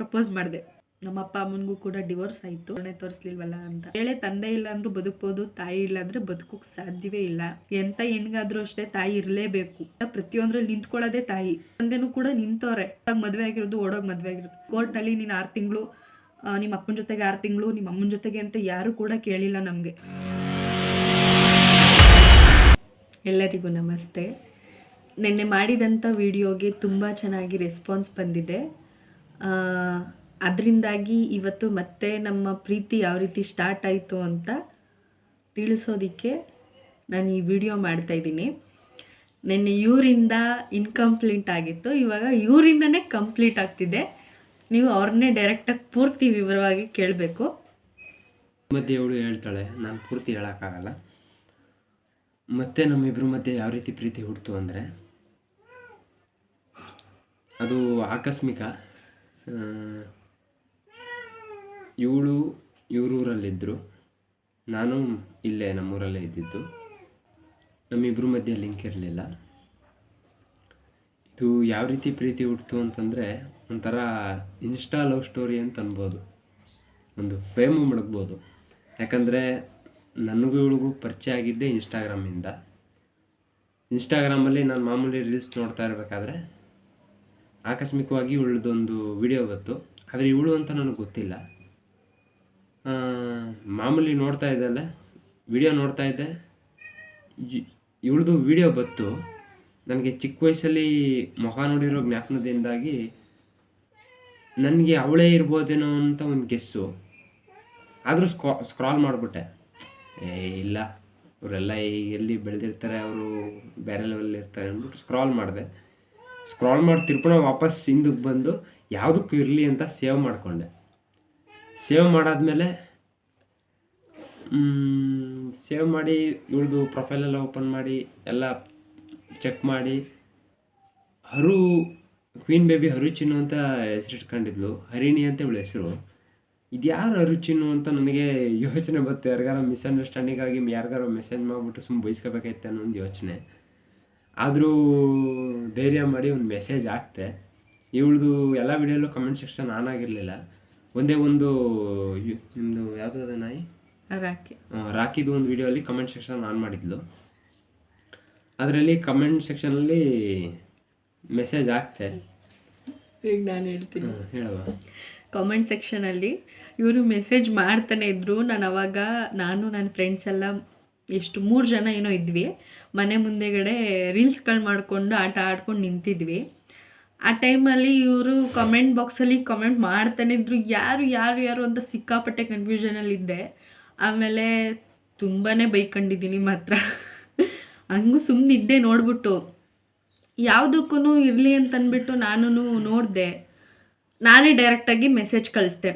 Propose ಮಾಡಿದೆ. ನಮ್ಮ ಅಪ್ಪ ಅಮ್ಮನಿಗೂ ಕೂಡ ಡಿವೋರ್ಸ್ ಆಯಿತು. ಮನೆ ತೋರಿಸ್ಲಿಲ್ವಲ್ಲ ಅಂತ. ಹೇಳೆ ತಂದೆ ಇಲ್ಲ ಅಂದ್ರೂ ಬದುಕ್ಬೋದು, ತಾಯಿ ಇಲ್ಲ ಅಂದ್ರೆ ಬದುಕೋಕ್ ಸಾಧ್ಯವೇ ಇಲ್ಲ. ಎಂತ ಹೆಣ್ಗಾದ್ರೂ ಅಷ್ಟೇ ತಾಯಿ ಇರಲೇಬೇಕು. ಪ್ರತಿಯೊಂದ್ರಲ್ಲಿ ನಿಂತ್ಕೊಳ್ಳೋದೇ ತಾಯಿ. ತಂದೆನೂ ಕೂಡ ನಿಂತವ್ರೆ. ಮದುವೆ ಆಗಿರೋದು, ಓಡೋಗ್ ಮದುವೆ ಆಗಿರೋದು. ಕೋರ್ಟಲ್ಲಿ ನೀನು ಆರು ತಿಂಗಳು ನಿಮ್ಮ ಅಪ್ಪನ ಜೊತೆಗೆ ಆರು ತಿಂಗಳು ನಿಮ್ಮ ಅಮ್ಮನ ಜೊತೆಗೆ ಅಂತ ಯಾರು ಕೂಡ ಕೇಳಿಲ್ಲ ನಮಗೆ. ಎಲ್ಲರಿಗೂ ನಮಸ್ತೆ. ನಿನ್ನೆ ಮಾಡಿದಂಥ ವಿಡಿಯೋಗೆ ತುಂಬ ಚೆನ್ನಾಗಿ ರೆಸ್ಪಾನ್ಸ್ ಬಂದಿದೆ. ಅದರಿಂದಾಗಿ ಇವತ್ತು ಮತ್ತೆ ನಮ್ಮ ಪ್ರೀತಿ ಯಾವ ರೀತಿ ಸ್ಟಾರ್ಟ್ ಆಯಿತು ಅಂತ ತಿಳಿಸೋದಕ್ಕೆ ನಾನು ಈ ವಿಡಿಯೋ ಮಾಡ್ತಾಯಿದ್ದೀನಿ ನಿನ್ನೆ ಇವರಿಂದ ಇನ್ಕಂಪ್ಲೀಟ್ ಆಗಿತ್ತು, ಇವಾಗ ಇವರಿಂದನೇ ಕಂಪ್ಲೀಟ್ ಆಗ್ತಿದೆ. ನೀವು ಅವ್ರನ್ನೇ ಡೈರೆಕ್ಟಾಗಿ ಪೂರ್ತಿ ವಿವರವಾಗಿ ಕೇಳಬೇಕು. ಮಧ್ಯೆ ಇವಳು ಹೇಳ್ತಾಳೆ, ನಾನು ಪೂರ್ತಿ ಹೇಳೋಕ್ಕಾಗಲ್ಲ. ಮತ್ತೆ ನಮ್ಮಿಬ್ಬರ ಮಧ್ಯೆ ಯಾವ ರೀತಿ ಪ್ರೀತಿ ಹುಡ್ತು ಅಂದರೆ? ಅದು ಆಕಸ್ಮಿಕ. ಇವಳು ಇವರೂರಲ್ಲಿದ್ದರು ನಾನು ಇಲ್ಲೇ ನಮ್ಮೂರಲ್ಲೇ ಇದ್ದಿದ್ದು. ನಮ್ಮಿಬ್ಬರ ಮಧ್ಯೆ ಲಿಂಕ್ ಇರಲಿಲ್ಲ. ಇದು ಯಾವ ರೀತಿ ಪ್ರೀತಿ ಹುಟ್ಟಿತು ಅಂತಂದರೆ ಒಂಥರ ಇನ್ಸ್ಟಾ ಲವ್ ಸ್ಟೋರಿ ಅಂತ ಅನ್ಬೋದು. ಒಂದು ಫೇಮು ಮಡಗ್ಬೋದು ಯಾಕಂದರೆ ನನಗೂ ಇವಳಿಗೂ ಪರಿಚಯ ಆಗಿದ್ದೆ ಇನ್ಸ್ಟಾಗ್ರಾಮಿಂದ ಇನ್ಸ್ಟಾಗ್ರಾಮಲ್ಲಿ ನಾನು ಮಾಮೂಲಿ ರೀಲ್ಸ್ ನೋಡ್ತಾ ಇರಬೇಕಾದ್ರೆ ಆಕಸ್ಮಿಕವಾಗಿ ಇವಳದೊಂದು ವಿಡಿಯೋ ಬಂತು. ಆದರೆ ಇವಳು ಅಂತ ನನಗೆ ಗೊತ್ತಿಲ್ಲ. ಮಾಮೂಲಿ ನೋಡ್ತಾ ಇದ್ದಲ್ಲ ವಿಡಿಯೋ ನೋಡ್ತಾ ಇದ್ದೆ. ಇವಳದು ವಿಡಿಯೋ ಬಂತು. ನನಗೆ ಚಿಕ್ಕ ವಯಸ್ಸಲ್ಲಿ ಮೊಹ ನೋಡಿರೋ ಜ್ಞಾಪನದಿಂದಾಗಿ ನನಗೆ ಅವಳೇ ಇರ್ಬೋದೇನೋ ಅಂತ ಒಂದು ಗೆಸ್ಸು. ಆದರೂ ಸ್ಕಾ ಸ್ಕ್ರಾಲ್ ಮಾಡಿಬಿಟ್ಟೆ. ಏ, ಇಲ್ಲ. ಅವರೆಲ್ಲ ಎಲ್ಲಿ ಬೆಳೆದಿರ್ತಾರೆ, ಅವರು ಬೇರೆ ಲೆವೆಲ್ ಇರ್ತಾರೆ ಅಂದ್ಬಿಟ್ಟು ಸ್ಕ್ರಾಲ್ ಮಾಡಿದೆ. ಸ್ಕ್ರಾಲ್ ಮಾಡಿ ತಿರ್ಪಣ ವಾಪಸ್ ಹಿಂದಕ್ಕೆ ಬಂದು ಯಾವುದಕ್ಕೂ ಇರಲಿ ಅಂತ ಸೇವ್ ಮಾಡಿಕೊಂಡೆ. ಸೇವ್ ಮಾಡಾದಮೇಲೆ ಸೇವ್ ಮಾಡಿ ಇವಳ್ದು ಪ್ರೊಫೈಲೆಲ್ಲ ಓಪನ್ ಮಾಡಿ, ಎಲ್ಲ ಚೆಕ್ ಮಾಡಿ. ಹರು ಕ್ವೀನ್ ಬೇಬಿ ಹರುಚಿನ್ನು ಅಂತ ಹೆಸರಿಟ್ಕೊಂಡಿದ್ಲು ಹರಿಣಿ ಅಂತ ಇವಳ ಹೆಸರು. ಇದ್ಯಾರು ಹರುಚಿನ್ನು ಅಂತ ನನಗೆ ಯೋಚನೆ ಬಂತು ಯಾರಿಗಾರ ಮಿಸ್ಅಂಡರ್ಸ್ಟ್ಯಾಂಡಿಂಗ್ ಆಗಿ ಯಾರಿಗಾರ ಮೆಸೇಜ್ ಮಾಡಿಬಿಟ್ಟು ಸುಮ್ಮನೆ ಬಯಸ್ಕೋಬೇಕಾಯ್ತು ಅನ್ನೋ ಒಂದು ಯೋಚನೆ. ಆದರೂ ಧೈರ್ಯ ಮಾಡಿ ಒಂದು ಮೆಸೇಜ್ ಹಾಕ್ತೆ. ಇವಳದು ಎಲ್ಲ ವಿಡಿಯೋಲ್ಲೂ ಕಮೆಂಟ್ ಸೆಕ್ಷನ್ ಆನ್ ಆಗಿರಲಿಲ್ಲ. ಒಂದೇ ಒಂದು ನಿಮ್ಮದು ಯಾವುದಾದ ನಾಯಿ? ರಾಕಿ. ರಾಕಿದು ಒಂದು ವಿಡಿಯೋಲಿ ಕಮೆಂಟ್ ಸೆಕ್ಷನ್ ಆನ್ ಮಾಡಿದ್ಲು. ಅದರಲ್ಲಿ ಕಮೆಂಟ್ ಸೆಕ್ಷನಲ್ಲಿ ಮೆಸೇಜ್ ಹಾಕ್ತೆ. ಈಗ ನಾನು ಹೇಳ್ತೀನಿ. ಹೇಳುವ ಕಾಮೆಂಟ್ ಸೆಕ್ಷನಲ್ಲಿ ಇವರು ಮೆಸೇಜ್ ಮಾಡ್ತಾನೆ ಇದ್ದರು ನಾನು ಅವಾಗ ನಾನು ನನ್ನ ಫ್ರೆಂಡ್ಸ್ ಎಲ್ಲ ಎಷ್ಟು ಮೂರು ಜನ ಏನೋ ಇದ್ವಿ. ಮನೆ ಮುಂದೆಗಡೆ ರೀಲ್ಸ್ಗಳು ಮಾಡಿಕೊಂಡು ಆಟ ಆಡ್ಕೊಂಡು ನಿಂತಿದ್ವಿ. ಆ ಟೈಮಲ್ಲಿ ಇವರು ಕಮೆಂಟ್ ಬಾಕ್ಸಲ್ಲಿ ಕಮೆಂಟ್ ಮಾಡ್ತಾನೆ ಇದ್ರು. ಯಾರು ಯಾರು ಯಾರು ಅಂತ ಸಿಕ್ಕಾಪಟ್ಟೆ ಕನ್ಫ್ಯೂಷನಲ್ಲಿದ್ದೆ ಆಮೇಲೆ ತುಂಬಾ ಬೈಕೊಂಡಿದ್ದೀನಿ ಮಾತ್ರ ಹಂಗೂ ಸುಮ್ಮನಿದ್ದೆ ನೋಡ್ಬಿಟ್ಟು. ಯಾವುದಕ್ಕೂ ಇರಲಿ ಅಂತನ್ಬಿಟ್ಟು ನಾನು ನೋಡಿದೆ. ನಾನೇ ಡೈರೆಕ್ಟಾಗಿ ಮೆಸೇಜ್ ಕಳಿಸ್ದೆ.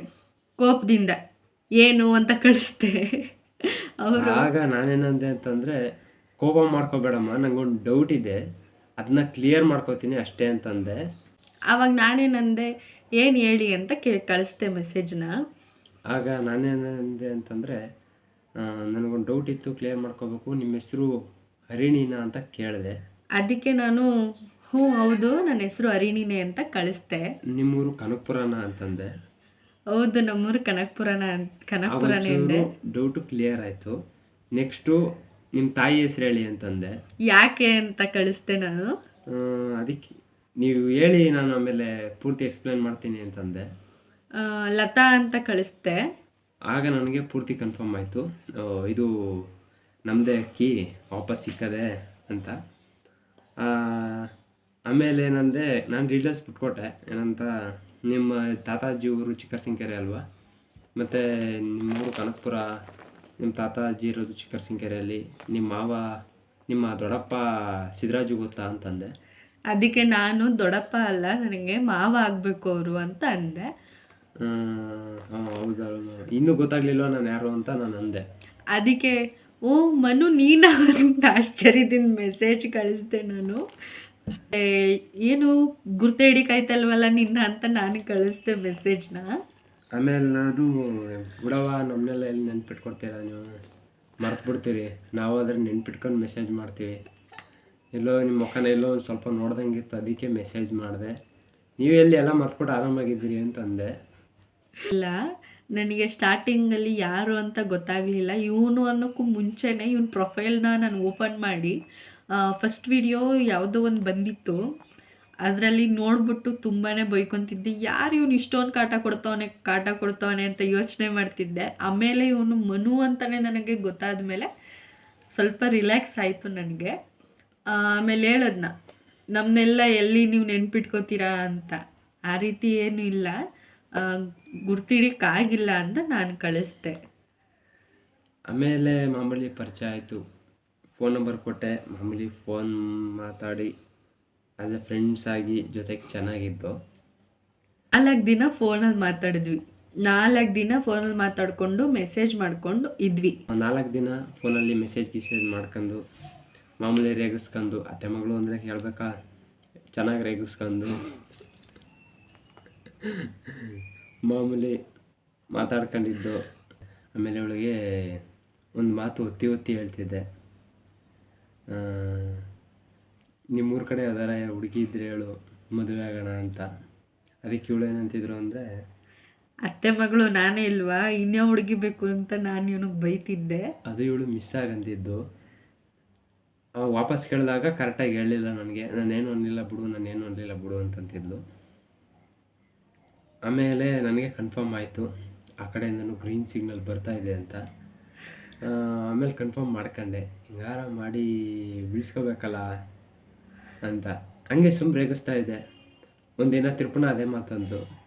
ಕೋಪದಿಂದ, ಏನು ಅಂತ ಕಳಿಸ್ದೆ. ಆಗ ನಾನೇನಂದೆ ಅಂತಂದರೆ ಕೋಪ ಮಾಡ್ಕೋಬೇಡಮ್ಮ ನಂಗೊಂದು ಡೌಟ್ ಇದೆ ಅದನ್ನ ಕ್ಲಿಯರ್ ಮಾಡ್ಕೋತೀನಿ ಅಷ್ಟೇ ಅಂತಂದೆ. ಆವಾಗ ನಾನೇನಂದೆ ಏನು ಹೇಳಿ ಅಂತ ಕೇಳಿ ಕಳಿಸ್ದೆ ಮೆಸೇಜ್ನ ಆಗ ನಾನೇನಂದೆ ಅಂತಂದರೆ ನನಗೊಂದು ಡೌಟ್ ಇತ್ತು ಕ್ಲಿಯರ್ ಮಾಡ್ಕೋಬೇಕು ನಿಮ್ಮ ಹೆಸರು ಹರಿಣಿನಾ ಅಂತ ಕೇಳಿದೆ. ಅದಕ್ಕೆ ನಾನು ಹ್ಞೂ ಹೌದು ನನ್ನ ಹೆಸರು ಅರಿಣಿನೇ ಅಂತ ಕಳಿಸ್ದೆ. ನಿಮ್ಮೂರು ಕನಕಪುರನ ಅಂತಂದೆ. ಹೌದು ನಮ್ಮೂರು ಕನಕಪುರನ ಕನಕಪುರನೇ ಡೌಟ್ ಡೌಟು ಕ್ಲಿಯರ್ ಆಯಿತು. ನೆಕ್ಸ್ಟು ನಿಮ್ಮ ತಾಯಿ ಹೆಸರು ಹೇಳಿ ಅಂತಂದೆ. ಯಾಕೆ ಅಂತ ಕಳಿಸ್ದೆ ನಾನು. ಅದಕ್ಕೆ ನೀವು ಹೇಳಿ ನಾನು ಆಮೇಲೆ ಪೂರ್ತಿ ಎಕ್ಸ್ಪ್ಲೇನ್ ಮಾಡ್ತೀನಿ ಅಂತಂದೆ. ಆ, ಲತಾ ಅಂತ ಕಳಿಸ್ತೆ ಆಗ ನನಗೆ ಪೂರ್ತಿ ಕನ್ಫರ್ಮ್ ಆಯಿತು. ಇದು ನಮ್ಮದೇ ಅಕ್ಕಿ ವಾಪಸ್ ಸಿಕ್ಕದೆ ಅಂತ. ಆ, ಆಮೇಲೆ ಏನಂದೆ ನಾನು ಡೀಟೇಲ್ಸ್ ಬಿಟ್ಕೊಟ್ಟೆ. ಏನಂತ ನಿಮ್ಮ ತಾತಾಜಿ ಊರು ಚಿಕ್ಕರಸಿಂಕೆರೆ ಅಲ್ವಾ? ಮತ್ತು ನಿಮ್ಮೂರು ಕನಕಪುರ ನಿಮ್ಮ ತಾತಾಜಿ ಇರೋದು ಚಿಕ್ಕರಸಿಂಕೆರೆಯಲ್ಲಿ ನಿಮ್ಮ ಮಾವ ನಿಮ್ಮ ದೊಡ್ಡಪ್ಪ ಸಿದ್ದರಾಜು ಗೊತ್ತಾ ಅಂತಂದೆ. ಅದಕ್ಕೆ ನಾನು ದೊಡ್ಡಪ್ಪ ಅಲ್ಲ ನನಗೆ ಮಾವ ಆಗಬೇಕು ಅವರು ಅಂತ ಅಂದೆ. ಹಾಂ ಹೌದು ಇನ್ನೂ ಗೊತ್ತಾಗ್ಲಿಲ್ಲ ನಾನು ಯಾರು ಅಂತ ನಾನು ಅಂದೆ. ಅದಕ್ಕೆ ಓ ಮನು ನೀನ ಅಂತ ಆಶ್ಚರ್ಯದಿಂದ ಮೆಸೇಜ್ ಕಳಿಸ್ದೆ ನಾನು. ಏನು ಗುರ್ತೆ ಹಿಡಿಕಾಯ್ತಲ್ವಲ್ಲ ನಿನ್ನ ಅಂತ ನಾನು ಕಳಿಸ್ದೆ ಮೆಸೇಜ್ನ ಆಮೇಲೆ ನಾನು ಬಿಡವ ನಮ್ಮನ್ನೆಲ್ಲ ಎಲ್ಲಿ ನೆನ್ಪಿಟ್ಕೊಡ್ತೀರಾ ನೀವು? ಮರ್ತು ಬಿಡ್ತೀರಿ ನಾವು ಅದ್ರ ನೆನ್ಪಿಟ್ಕೊಂಡು ಮೆಸೇಜ್ ಮಾಡ್ತೀವಿ. ಎಲ್ಲೋ ನಿಮ್ಮ ಮುಖನ ಎಲ್ಲೋ ಒಂದು ಸ್ವಲ್ಪ ನೋಡ್ದಂಗಿತ್ತು ಅದಕ್ಕೆ ಮೆಸೇಜ್ ಮಾಡಿದೆ. ನೀವು ಎಲ್ಲಿ ಎಲ್ಲ ಮರ್ತ್ಬಿಟ್ಟು ಆರಾಮಾಗಿದ್ದೀರಿ ಅಂತ ಅಂದೆ ಇಲ್ಲ ನನಗೆ ಸ್ಟಾರ್ಟಿಂಗಲ್ಲಿ ಯಾರು ಅಂತ ಗೊತ್ತಾಗಲಿಲ್ಲ. ಇವನು ಅನ್ನೋಕ್ಕೂ ಮುಂಚೆನೇ ಇವನ ಪ್ರೊಫೈಲ್ನ ನಾನು ಓಪನ್ ಮಾಡಿ ಫಸ್ಟ್ ವಿಡಿಯೋ ಯಾವುದೋ ಒಂದು ಬಂದಿತ್ತು. ಅದರಲ್ಲಿ ನೋಡ್ಬಿಟ್ಟು ತುಂಬಾ ಬೈಕೊತಿದ್ದೆ. ಯಾರು ಇವನು ಇಷ್ಟೊಂದು ಕಾಟ ಕೊಡ್ತಾವನೆ ಕಾಟ ಕೊಡ್ತಾವನೆ ಅಂತ ಯೋಚನೆ ಮಾಡ್ತಿದ್ದೆ. ಆಮೇಲೆ ಇವನು ಮನು ಅಂತಲೇ ನನಗೆ ಗೊತ್ತಾದ ಮೇಲೆ ಸ್ವಲ್ಪ ರಿಲ್ಯಾಕ್ಸ್ ಆಯಿತು ನನಗೆ. ಆಮೇಲೆ ಹೇಳೋದ್ನ ನಮ್ಮನ್ನೆಲ್ಲ ಎಲ್ಲಿ ನೀವು ನೆನ್ಪಿಟ್ಕೋತೀರಾ ಅಂತ. ಆ ರೀತಿ ಏನೂ ಇಲ್ಲ. ಗುರ್ತಿಡಿಕ್ಕಾಗಿಲ್ಲ ಅಂತ ನಾನು ಕಳಿಸ್ದೆ. ಆಮೇಲೆ ಮಾಮೂಲಿ ಪರಿಚಯ ಆಯಿತು. ಫೋನ್ ನಂಬರ್ ಕೊಟ್ಟೆ ಮಾಮೂಲಿ ಫೋನ್ ಮಾತಾಡಿ ಆ್ಯಸ್ ಎ ಫ್ರೆಂಡ್ಸ್ ಆಗಿ ಜೊತೆಗೆ ಚೆನ್ನಾಗಿದ್ದು. ನಾಲ್ಕು ದಿನ ಫೋನಲ್ಲಿ ಮಾತಾಡಿದ್ವಿ. ನಾಲ್ಕು ದಿನ ಫೋನಲ್ಲಿ ಮಾತಾಡಿಕೊಂಡು ಮೆಸೇಜ್ ಮಾಡಿಕೊಂಡು ಇದ್ವಿ. ನಾಲ್ಕು ದಿನ ಫೋನಲ್ಲಿ ಮೆಸೇಜ್ ಗಿಸೇಜ್ ಮಾಡ್ಕೊಂಡು ಮಾಮೂಲಿ ರೇಗಿಸ್ಕೊಂಡು ಅತ್ತೆ ಮಗಳು ಅಂದರೆ ಹೇಳ್ಬೇಕಾ? ಚೆನ್ನಾಗಿ ರೇಗಿಸ್ಕೊಂಡು ಮಾಮೂಲಿ ಮಾತಾಡ್ಕೊಂಡಿದ್ದು. ಆಮೇಲೆ ಅವಳಿಗೆ ಒಂದು ಮಾತು ಒತ್ತಿ ಒತ್ತಿ ಹೇಳ್ತಿದ್ದೆ. ನಿಮ್ಮೂರ ಕಡೆ ಯಾವ್ದಾರ ಹುಡುಗಿ ಇದ್ರೆ ಹೇಳು ಮದುವೆ ಆಗೋಣ ಅಂತ. ಅದಕ್ಕೆ ಇವಳು ಏನಂತಿದ್ರು ಅಂದರೆ ಅತ್ತೆ ಮಗಳು ನಾನೇ ಇಲ್ವಾ? ಇನ್ಯಾವ ಹುಡುಗಿ ಬೇಕು ಅಂತ ನಾನು ಇವನಿಗೆ ಬೈತಿದ್ದೆ. ಅದು ಇವಳು ಮಿಸ್ ಆಗಂತಿದ್ದು. ಆ ವಾಪಸ್ ಕೇಳಿದಾಗ ಕರೆಕ್ಟಾಗಿ ಹೇಳಲಿಲ್ಲ ನನಗೆ. ನಾನೇನು ಅನ್ನಿಲ್ಲ ಬಿಡು ನಾನೇನು ಅನ್ನಲಿಲ್ಲ ಬಿಡು ಅಂತಂತಿದ್ಲು. ಆಮೇಲೆ ನನಗೆ ಕನ್ಫರ್ಮ್ ಆಯಿತು. ಆ ಕಡೆಯಿಂದನೂ ಗ್ರೀನ್ ಸಿಗ್ನಲ್ ಬರ್ತಾ ಇದೆ ಅಂತ. ಆಮೇಲೆ ಕನ್ಫರ್ಮ್ ಮಾಡ್ಕೊಂಡೆ. ಹಿಂಗಾರ ಮಾಡಿ ಬಿಡಿಸ್ಕೋಬೇಕಲ್ಲ ಅಂತ. ಹಂಗೆ ಸುಮ್ ರೇಗಿಸ್ತಾ ಇದ್ದೆ. ಒಂದಿನ ತಿರುಪಣ ಅದೇ ಮಾತಂದು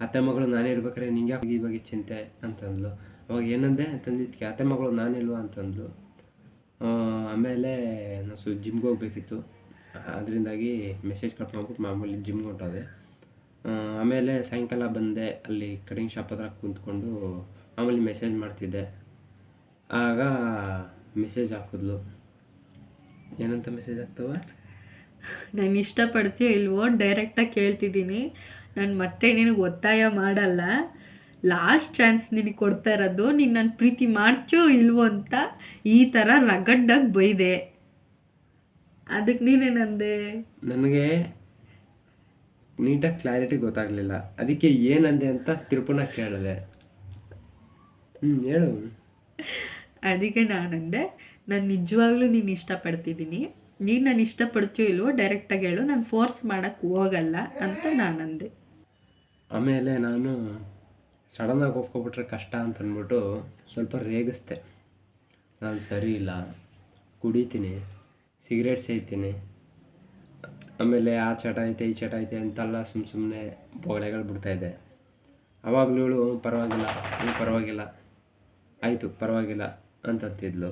ಅತ್ತೆ ಮಗಳು ನಾನೇ ಇರ್ಬೇಕಾರೆ ನಿಂಗೆ ಈ ಬಗ್ಗೆ ಚಿಂತೆ ಅಂತಂದ್ಲು. ಅವಾಗ ಏನಂದೆ? ಅಂತಂದಿದ್ದಕ್ಕೆ ಅತ್ತೆ ಮಗಳು ನಾನಿಲ್ವಾ ಅಂತಂದ್ಲು. ಆಮೇಲೆ ನಾನು ಜಿಮ್ಗೆ ಹೋಗ್ಬೇಕಿತ್ತು. ಅದರಿಂದಾಗಿ ಮೆಸೇಜ್ ಕಟ್ ಮಾಡ್ಬಿಟ್ಟು ಮಾಮೂಲಿ ಜಿಮ್ಗೆ ಹೊಂಟೋದೆ. ಆಮೇಲೆ ಸಾಯಂಕಾಲ ಬಂದೆ. ಅಲ್ಲಿ ಕಟಿಂಗ್ ಶಾಪ್ ಹತ್ರ ಕುಂತ್ಕೊಂಡು ಮಾಮೂಲಿ ಮೆಸೇಜ್ ಮಾಡ್ತಿದ್ದೆ. ಆಗ ಮೆಸೇಜ್ ಹಾಕಿದ್ಲು. ಏನಂತ ಮೆಸೇಜ್ ಆಗ್ತವ ನಾನು ಇಷ್ಟಪಡ್ತೀಯೋ ಇಲ್ವೋ ಡೈರೆಕ್ಟಾಗಿ ಕೇಳ್ತಿದ್ದೀನಿ. ನಾನು ಮತ್ತೆ ನಿನಗೆ ಒತ್ತಾಯ ಮಾಡಲ್ಲ. ಲಾಸ್ಟ್ ಚಾನ್ಸ್ ನಿನಗೆ ಕೊಡ್ತಾ ಇರೋದು ನೀನು ನನ್ನ ಪ್ರೀತಿ ಮಾಡ್ತೀಯೋ ಇಲ್ವೋ ಅಂತ ಈ ಥರ ರಗಡ್ಡಾಗಿ ಬೈದೆ. ಅದಕ್ಕೆ ನೀನೇನಂದೆ? ನನಗೆ ನೀಟಾಗಿ ಕ್ಲಾರಿಟಿ ಗೊತ್ತಾಗಲಿಲ್ಲ. ಅದಕ್ಕೆ ಏನಂದೆ ಅಂತ ತಿರುಪುನ ಕೇಳಿದೆ. ಹ್ಞೂ ಹೇಳು. ಅದಕ್ಕೆ ನಾನಂದೆ, ನಾನು ನಿಜವಾಗ್ಲೂ ನೀನು ಇಷ್ಟಪಡ್ತಿದ್ದೀನಿ ನೀನು ನಾನು ಇಷ್ಟಪಡ್ತೀಯೋ ಇಲ್ವೋ ಡೈರೆಕ್ಟಾಗಿ ಹೇಳು. ನಾನು ಫೋರ್ಸ್ ಮಾಡೋಕ್ಕೆ ಹೋಗಲ್ಲ ಅಂತ ನಾನಂದೆ. ಆಮೇಲೆ ನಾನು ಸಡನ್ನಾಗಿ ಒಪ್ಕೊಬಿಟ್ರೆ ಕಷ್ಟ ಅಂತ ಅಂದ್ಬಿಟ್ಟು ಸ್ವಲ್ಪ ರೇಗಿಸ್ದೆ. ನಾನು ಸರಿ ಇಲ್ಲ, ಕುಡಿತೀನಿ ಸಿಗರೇಟ್ ಸೇಯ್ತೀನಿ. ಆಮೇಲೆ ಆ ಚಟ ಐತೆ, ಈ ಚಟ ಐತೆ ಅಂತೆಲ್ಲ ಸುಮ್ಮ ಸುಮ್ಮನೆ ಬೊಗಳೆಗಳು ಬಿಡ್ತಾಯಿದ್ದೆ ಅವಾಗಲೂ ಪರವಾಗಿಲ್ಲ ಪರವಾಗಿಲ್ಲ. ಆಯಿತು, ಪರವಾಗಿಲ್ಲ. ಅಂತಂತಿದ್ಲು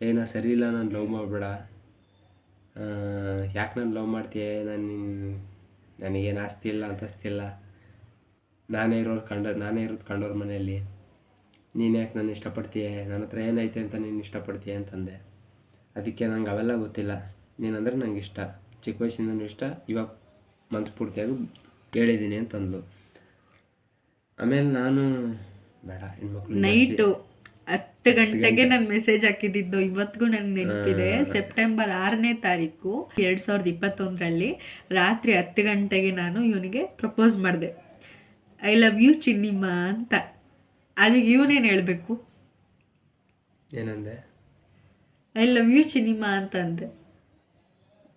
ಏನೋ ಸರಿ ಇಲ್ಲ, ನಾನು ಲವ್ ಮಾಡಬೇಡ. ಯಾಕೆ ನಾನು ಲವ್ ಮಾಡ್ತೀಯ? ನಾನು ನನಗೇನು ಆಸ್ತಿ ಇಲ್ಲ, ಅಂತಸ್ತಿ ಇಲ್ಲ. ನಾನೇ ಇರೋರು ಕಂಡ, ನಾನೇ ಇರೋದು ಕಂಡೋರು ಮನೆಯಲ್ಲಿ. ನೀನು ಯಾಕೆ ನಾನು ಇಷ್ಟಪಡ್ತೀಯ? ನನ್ನ ಹತ್ರ ಏನೈತೆ ಅಂತ ನೀನು ಇಷ್ಟಪಡ್ತೀಯ ಅಂತಂದೆ. ಅದಕ್ಕೆ ನಂಗೆ ಅವೆಲ್ಲ ಗೊತ್ತಿಲ್ಲ. ನೀನಂದ್ರೆ ನಂಗೆ ಇಷ್ಟ. ಚಿಕ್ಕ ವಯಸ್ಸಿಂದನೂ ಇಷ್ಟ, ಇವಾಗ ಮನಸ್ಫೂರ್ತಿಯಾಗಿ ಹೇಳಿದ್ದೀನಿ ಅಂತಂದ್ಲು. ಆಮೇಲೆ ನಾನು, ಬೇಡ, ಹೆಣ್ಮಕ್ಳು ನೈಟು ಹತ್ತು ಗಂಟೆಗೆ ನಾನು ಮೆಸೇಜ್ ಹಾಕಿದ್ದಿದ್ದು ಇವತ್ತಿಗೂ ನನಗೆ ನೆನಪಿದೆ. ಸೆಪ್ಟೆಂಬರ್ ಆರನೇ ತಾರೀಕು ಎರಡು ಸಾವಿರದ ಇಪ್ಪತ್ತೊಂದರಲ್ಲಿ ರಾತ್ರಿ ಹತ್ತು ಗಂಟೆಗೆ ನಾನು ಇವನಿಗೆ ಪ್ರಪೋಸ್ ಮಾಡಿದೆ. ಐ ಲವ್ ಯು ಚಿನ್ನಿಮ್ಮ ಅಂತ. ಅದಕ್ಕೆ ಇವನೇನು ಹೇಳಬೇಕು? ಏನಂದೆ? ಐ ಲವ್ ಯು ಚಿನ್ನಿಮ್ಮ ಅಂತ ಏನಂದ